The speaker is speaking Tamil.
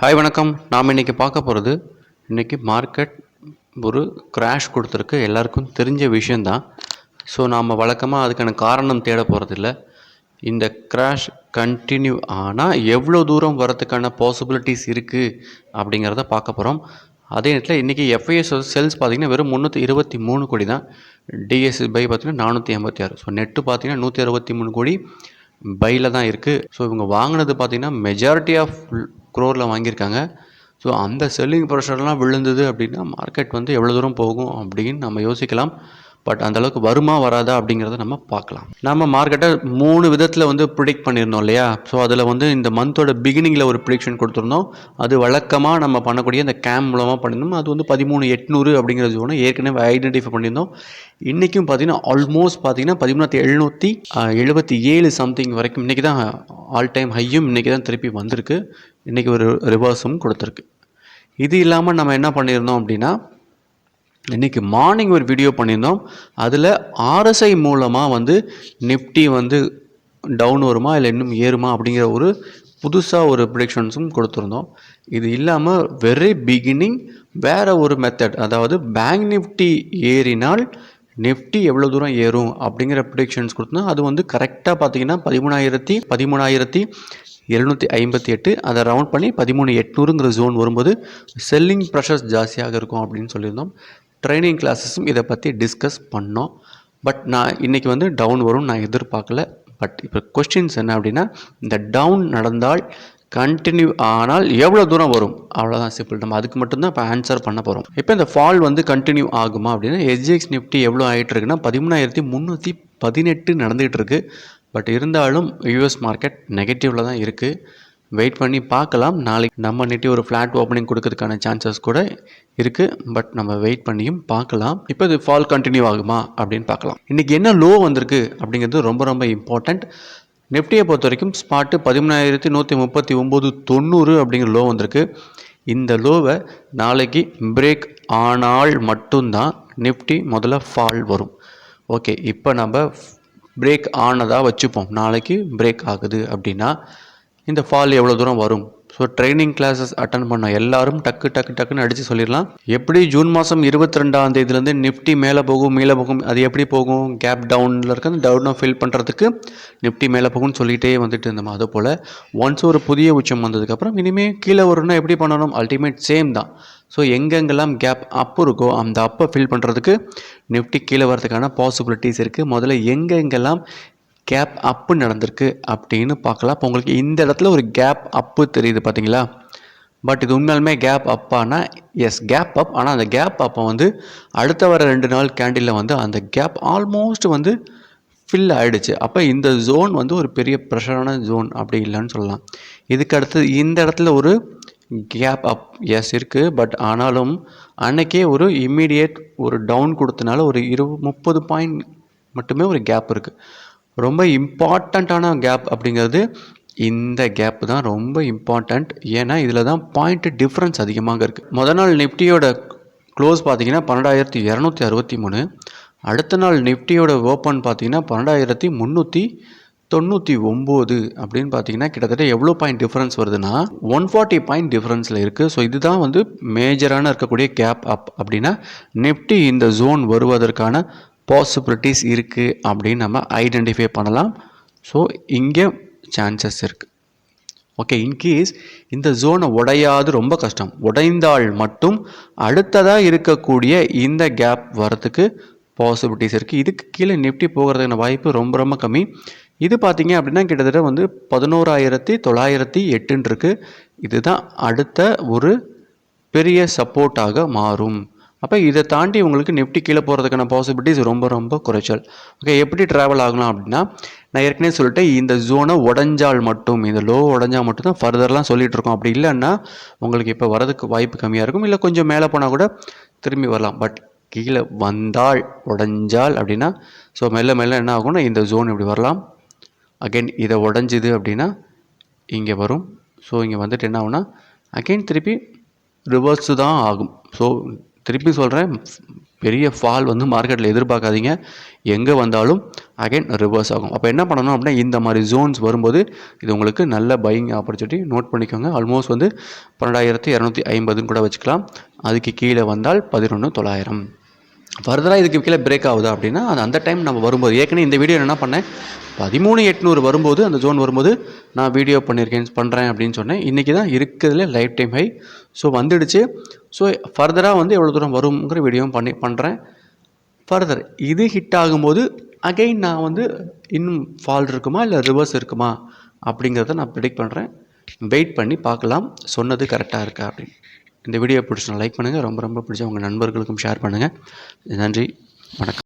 ஹாய் வணக்கம். நாம் இன்றைக்கி பார்க்க போகிறது இன்றைக்கி மார்க்கெட் ஒரு கிராஷ் கொடுத்துருக்கு. எல்லாருக்கும் தெரிஞ்ச விஷயந்தான் ஸோ நாம் வழக்கமாக அதுக்கான காரணம் தேட போகிறதில்ல இந்த கிராஷ் கண்டினியூ ஆனால் எவ்வளோ தூரம் வரதுக்கான பாசிபிலிட்டிஸ் இருக்குது அப்படிங்கிறத பார்க்க போகிறோம் அதே நேரத்தில் இன்றைக்கி எஃப்ஐஎஸ் செல்ஸ் பார்த்திங்கன்னா வெறும் முந்நூற்றி இருபத்தி மூணு கோடி தான் டிஎஸ்சி பை பார்த்திங்கன்னா நானூற்றி ஐம்பத்தி ஆறு. ஸோ நெட்டு பார்த்திங்கன்னா நூற்றி அறுபத்தி மூணு கோடி பையில் தான் இருக்குது ஸோ இவங்க வாங்கினது பார்த்திங்கன்னா மெஜாரிட்டி ஆஃப் க்ரோரில் வாங்கியிருக்காங்க. ஸோ அந்த செல்லிங் ப்ரெஷர்லாம் விழுந்தது அப்படின்னா மார்க்கெட் வந்து எவ்வளோ தூரம் போகும் அப்படின்னு நம்ம யோசிக்கலாம். பட் அந்தளவுக்கு வருமா வராதா அப்படிங்கிறத நம்ம பார்க்கலாம். நம்ம மார்க்கெட்டை மூணு விதத்தில் வந்து ப்ரிடிக்ட் பண்ணியிருந்தோம் இல்லையா? ஸோ அதில் வந்து இந்த மந்தோட பிகினிங்கில் ஒரு ப்ரிடிக்ஷன் கொடுத்துருந்தோம். அது வழக்கமாக நம்ம பண்ணக்கூடிய அந்த கேம் மூலமாக பண்ணியிருந்தோம். அது வந்து பதிமூணு எட்நூறு அப்படிங்கிற ஜோனை ஏற்கனவே ஐடென்டிஃபை பண்ணியிருந்தோம். இன்றைக்கும் பார்த்தீங்கன்னா ஆல்மோஸ்ட் பார்த்தீங்கன்னா பதிமூணாயிரத்தி எழுநூற்றி எழுபத்தி ஏழு சம்திங் வரைக்கும் இன்றைக்கி தான் ஆல் டைம் ஹையும் இன்றைக்கி தான் திருப்பி வந்திருக்கு. இன்றைக்கி ஒரு ரிவர்ஸும் கொடுத்துருக்கு. இது இல்லாமல் நம்ம என்ன பண்ணியிருந்தோம் அப்படின்னா இன்றைக்கி மார்னிங் ஒரு வீடியோ பண்ணியிருந்தோம். அதில் ஆர்எஸ்ஐ மூலமாக வந்து நிஃப்டி வந்து டவுன் வருமா இல்லை இன்னும் ஏறுமா அப்படிங்கிற ஒரு புதுசாக ஒரு ப்ரிடிக்ஷன்ஸும் கொடுத்துருந்தோம். இது இல்லாமல் வெரி பிகினிங் வேறு ஒரு மெத்தட் அதாவது பேங்க் நிஃப்டி ஏறினால் நிஃப்டி எவ்வளோ தூரம் ஏறும் அப்படிங்கிற ப்ரிடிக்ஷன்ஸ் கொடுத்தோம் அது வந்து கரெக்டாக பார்த்தீங்கன்னா பதிமூணாயிரத்தி பதிமூணாயிரத்தி எழுநூற்றி ஐம்பத்தி எட்டு அதை ரவுண்ட் பண்ணி பதிமூணு எட்நூறுங்கிற ஜோன் வரும்போது செல்லிங் ப்ரெஷர்ஸ் ஜாஸ்தியாக இருக்கும் அப்படின்னு சொல்லியிருந்தோம். ட்ரைனிங் கிளாஸஸும் இதை பற்றி டிஸ்கஸ் பண்ணோம். பட் நான் இன்றைக்கி வந்து டவுன் வரும்னு நான் எதிர்பார்க்கல. பட் இப்போ கொஸ்டின்ஸ் என்ன அப்படின்னா இந்த டவுன் நடந்தால் கண்டினியூ ஆனால் எவ்வளோ தூரம் வரும்? அவ்வளோதான் சிம்பிள் நம்ம அதுக்கு மட்டும்தான் இப்போ ஆன்சர் பண்ண போகிறோம் இப்போ இந்த ஃபால் வந்து கண்டினியூ ஆகுமா அப்படின்னா எஸ்ஜிஎக்ஸ் நிஃப்டி எவ்வளோ ஆகிட்டு இருக்குன்னா பதிமூணாயிரத்தி முந்நூற்றி பதினெட்டு நடந்துகிட்டு இருக்கு பட் இருந்தாலும் யூஎஸ் மார்க்கெட் நெகட்டிவில் தான் இருக்குது வெயிட் பண்ணி பார்க்கலாம். நாளைக்கு நம்ம நிட்டி ஒரு ஃப்ளாட் ஓப்பனிங் கொடுக்கறதுக்கான சான்சஸ் கூட இருக்குது பட் நம்ம வெயிட் பண்ணியும் பார்க்கலாம். இப்போ இது ஃபால் கண்டினியூ ஆகுமா அப்படின்னு பார்க்கலாம். இன்றைக்கி என்ன லோ வந்திருக்கு அப்படிங்கிறது ரொம்ப ரொம்ப இம்பார்ட்டண்ட் நிஃப்டியை பொறுத்த வரைக்கும் ஸ்பாட்டு பதிமூணாயிரத்தி நூற்றி முப்பத்தி ஒம்பது தொண்ணூறு அப்படிங்கிற லோ வந்திருக்கு. இந்த லோவை நாளைக்கு பிரேக் ஆனால் மட்டும்தான் நிஃப்டி முதல்ல ஃபால் வரும். ஓகே இப்போ நம்ம பிரேக் ஆனதாக வச்சுப்போம். நாளைக்கு பிரேக் ஆகுது அப்படின்னா இந்த ஃபால் எவ்வளோ தூரம் வரும்? ஸோ ட்ரைனிங் கிளாஸஸ் அட்டன் பண்ண எல்லாரும் டக்கு டக்கு டக்குன்னு அடித்து சொல்லிடலாம். எப்படி ஜூன் மாதம் இருபத்தி ரெண்டாம் தேதியிலேருந்து நிஃப்டி மேலே போகும் மேலே போகும் அது எப்படி போகும்? கேப் டவுனில் இருக்க அந்த டவுனை ஃபில் பண்ணுறதுக்கு நிஃப்டி மேலே போகும்னு சொல்லிகிட்டே வந்துட்டு இருந்தோம். அது போல் ஒன்ஸ் ஒரு புதிய உச்சம் வந்ததுக்கப்புறம் இனிமேல் கீழே வரும்னா எப்படி பண்ணணும்? அல்டிமேட் சேம் தான். ஸோ எங்கெங்கெல்லாம் கேப் அப் இருக்கோ அந்த அப்பை ஃபில் பண்ணுறதுக்கு நிஃப்டி கீழே வரதுக்கான பாசிபிலிட்டிஸ் இருக்குது முதல்ல எங்கெங்கெல்லாம் கேப் அப்பு நடந்திருக்கு அப்படின்னு பார்க்கலாம். இப்போ உங்களுக்கு இந்த இடத்துல ஒரு கேப் அப்பு தெரியுது பார்த்தீங்களா பட் இது உண்மையாலுமே கேப் அப்பானா எஸ் கேப் அப் ஆனால் அந்த கேப் அப்போ வந்து அடுத்த வர ரெண்டு நாள் கேண்டிலில் வந்து அந்த கேப் ஆல்மோஸ்ட் வந்து ஃபில் ஆகிடுச்சு அப்போ இந்த ஜோன் வந்து ஒரு பெரிய ப்ரெஷரான ஜோன் அப்படி இல்லைன்னு சொல்லலாம். இதுக்கு அடுத்தது இந்த இடத்துல ஒரு கேப் அப் எஸ் இருக்குது பட் ஆனாலும் அன்னைக்கே ஒரு இம்மீடியட் ஒரு டவுன் கொடுத்தனால ஒரு இரு முப்பது பாயிண்ட் மட்டுமே ஒரு கேப் இருக்குது ரொம்ப இம்பார்ட்டண்ட்டான கேப் அப்படிங்கிறது இந்த கேப் தான் ரொம்ப இம்பார்ட்டண்ட் ஏன்னா இதில் தான் பாயிண்ட் டிஃப்ரென்ஸ் அதிகமாக இருக்குது முதல் நாள் நிஃப்டியோட க்ளோஸ் பார்த்தீங்கன்னா பன்னெண்டாயிரத்தி இரநூத்தி அறுபத்தி மூணு. அடுத்த நாள் நிஃப்டியோட ஓப்பன் பார்த்தீங்கன்னா பன்னெண்டாயிரத்தி முந்நூற்றி தொண்ணூற்றி ஒம்பது அப்படின்னு பார்த்தீங்கன்னா கிட்டத்தட்ட எவ்வளோ பாயிண்ட் டிஃப்ரென்ஸ் வருதுன்னா ஒன் ஃபார்ட்டி பாயிண்ட் டிஃப்ரென்ஸில் இருக்குது ஸோ இதுதான் வந்து மேஜரான இருக்கக்கூடிய கேப் அப் அப்படின்னா நிஃப்டி இந்த ஜோன் வருவதற்கான பாசிபிலிட்டிஸ் இருக்குது அப்படின்னு நம்ம ஐடென்டிஃபை பண்ணலாம். ஸோ இங்கே சான்சஸ் இருக்குது ஓகே இன்கேஸ் இந்த ஜோனை உடையாது ரொம்ப கஷ்டம். உடைந்தால் மட்டும் அடுத்ததாக இருக்கக்கூடிய இந்த கேப் வரத்துக்கு பாசிபிலிட்டிஸ் இருக்குது இதுக்கு கீழே நிஃப்டி போகிறதுக்கான வாய்ப்பு ரொம்ப ரொம்ப கம்மி. இது பார்த்தீங்க அப்படின்னா கிட்டத்தட்ட வந்து பதினோராயிரத்தி தொள்ளாயிரத்தி எட்டுன்னு இருக்குது இதுதான் அடுத்த ஒரு பெரிய சப்போர்ட்டாக மாறும். அப்போ இதை தாண்டி உங்களுக்கு நிஃப்டி கீழே போகிறதுக்கான பாசிபிலிட்டிஸ் ரொம்ப ரொம்ப குறைச்சல். ஓகே எப்படி ட்ராவல் ஆகலாம் அப்படின்னா நான் ஏற்கனவே சொல்லிட்டேன் இந்த ஜோனை உடஞ்சால் மட்டும் இந்த லோ உடஞ்சால் மட்டும் தான் ஃபர்தர்லாம் சொல்லிகிட்டு இருக்கோம். அப்படி இல்லைன்னா உங்களுக்கு இப்போ வரதுக்கு வாய்ப்பு கம்மியாக இருக்கும். இல்லை கொஞ்சம் மேலே போனால் கூட திரும்பி வரலாம். பட் கீழே வந்தால் உடஞ்சால் அப்படின்னா ஸோ மெல்ல மெல்ல என்ன ஆகும்னா இந்த ஜோன் இப்படி வரலாம். அகைன் இதை உடஞ்சிது அப்படின்னா இங்கே வரும். ஸோ இங்கே வந்துட்டு என்ன ஆகுனா அகைன் திருப்பி ரிவர்ஸு தான் ஆகும். ஸோ திருப்பி சொல்கிறேன் பெரிய ஃபால் வந்து மார்க்கெட்டில் எதிர்பார்க்காதீங்க. எங்கே வந்தாலும் அகைன் ரிவர்ஸ் ஆகும். அப்போ என்ன பண்ணணும் அப்படின்னா இந்த மாதிரி ஜோன்ஸ் வரும்போது இது உங்களுக்கு நல்ல பையிங் ஆப்பர்ச்சுனிட்டி நோட் பண்ணிக்கோங்க. ஆல்மோஸ்ட் வந்து பன்னெண்டாயிரத்தி இரநூத்தி ஐம்பதுன்னு கூட வச்சுக்கலாம். அதுக்கு கீழே வந்தால் பதினொன்று தொள்ளாயிரம். ஃபர்தராக இதுக்கு கீழே பிரேக் ஆகுதா அப்படின்னா அது அந்த டைம் நம்ம வரும்போது. ஏற்கனவே இந்த வீடியோ என்ன பண்ணேன். பதிமூணு எட்நூறு வரும்போது அந்த ஜோன் வரும்போது நான் வீடியோ பண்ணியிருக்கேன் பண்ணுறேன் அப்படின்னு சொன்னேன். இன்றைக்கி தான் இருக்கிறதுல லைஃப் டைம் ஹை ஸோ வந்துடுச்சு ஸோ ஃபர்தராக வந்து எவ்வளோ தூரம் வருங்கிற வீடியோவும் பண்ணி பண்ணுறேன் ஃபர்தர் இது ஹிட் ஆகும்போது அகைன் நான் வந்து இன்னும் ஃபால் இருக்குமா இல்லை ரிவர்ஸ் இருக்குமா அப்படிங்கிறத நான் ப்ரிடிக்ட் பண்ணுறேன் வெயிட் பண்ணி பார்க்கலாம். சொன்னது கரெக்டாக இருக்கா அப்படின்னு. இந்த வீடியோ பிடிச்சி லைக் பண்ணுங்கள் ரொம்ப ரொம்ப பிடிச்ச உங்கள் நண்பர்களுக்கும் ஷேர் பண்ணுங்கள் நன்றி. வணக்கம்.